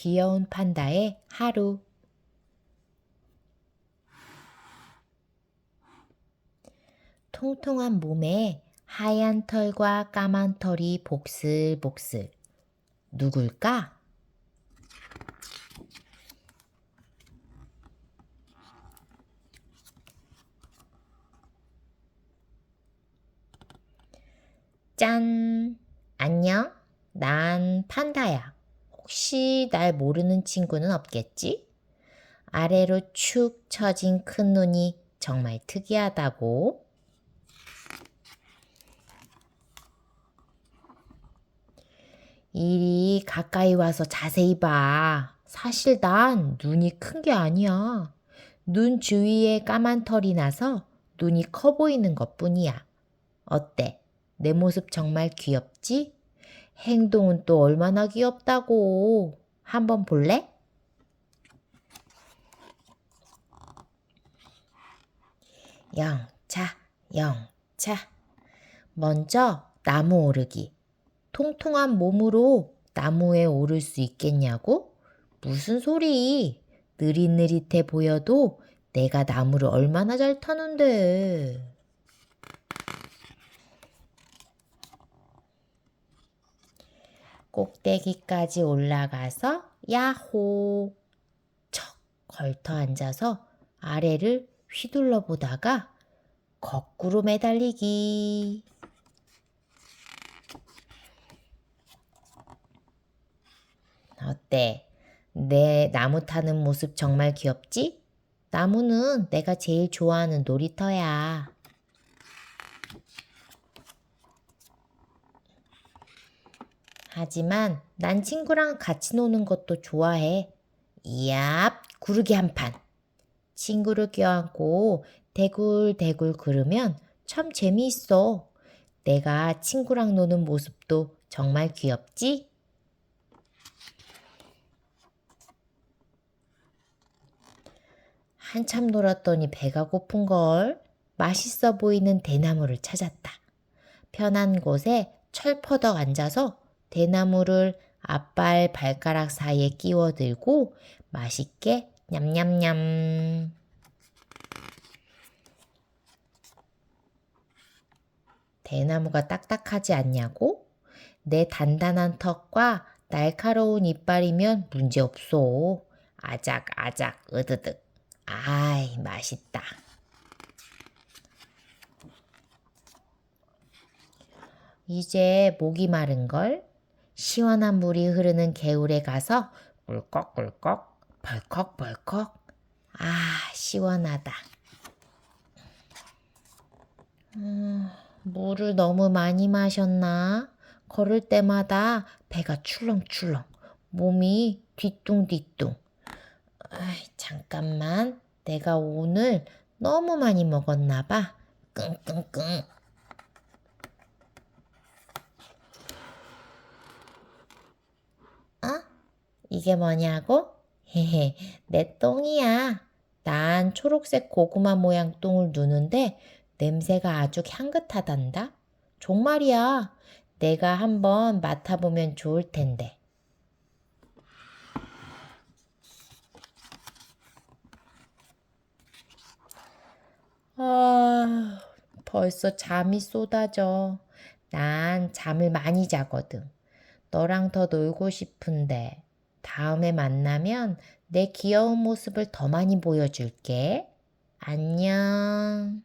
귀여운 판다의 하루. 통통한 몸에 하얀 털과 까만 털이 복슬복슬. 누굴까? 짠! 안녕? 난 판다야. 혹시 날 모르는 친구는 없겠지? 아래로 축 처진 큰 눈이 정말 특이하다고. 이리 가까이 와서 자세히 봐. 사실 난 눈이 큰 게 아니야. 눈 주위에 까만 털이 나서 눈이 커 보이는 것 뿐이야. 어때? 내 모습 정말 귀엽지? 행동은 또 얼마나 귀엽다고. 한번 볼래? 영차, 영차. 먼저 나무 오르기. 통통한 몸으로 나무에 오를 수 있겠냐고? 무슨 소리? 느릿느릿해 보여도 내가 나무를 얼마나 잘 타는데. 꼭대기까지 올라가서 야호! 척 걸터 앉아서 아래를 휘둘러 보다가 거꾸로 매달리기. 어때? 내 나무 타는 모습 정말 귀엽지? 나무는 내가 제일 좋아하는 놀이터야. 하지만 난 친구랑 같이 노는 것도 좋아해. 이얍, 구르기 한 판. 친구를 껴안고 대굴대굴 구르면 참 재미있어. 내가 친구랑 노는 모습도 정말 귀엽지? 한참 놀았더니 배가 고픈 걸. 맛있어 보이는 대나무를 찾았다. 편한 곳에 철퍼덕 앉아서 대나무를 앞발 발가락 사이에 끼워 들고 맛있게 냠냠냠. 대나무가 딱딱하지 않냐고? 내 단단한 턱과 날카로운 이빨이면 문제 없어. 아작 아작 으드득. 아이, 맛있다. 이제 목이 마른걸? 시원한 물이 흐르는 개울에 가서 꿀꺽꿀꺽, 벌컥벌컥. 아, 시원하다. 음, 물을 너무 많이 마셨나? 걸을 때마다 배가 출렁출렁, 몸이 뒤뚱뒤뚱. 아이, 잠깐만. 내가 오늘 너무 많이 먹었나 봐. 끙끙끙. 어? 이게 뭐냐고? 헤헤, 내 똥이야. 난 초록색 고구마 모양 똥을 누는데 냄새가 아주 향긋하단다. 정말이야. 내가 한번 맡아보면 좋을 텐데. 아, 벌써 잠이 쏟아져. 난 잠을 많이 자거든. 너랑 더 놀고 싶은데. 다음에 만나면 내 귀여운 모습을 더 많이 보여줄게. 안녕.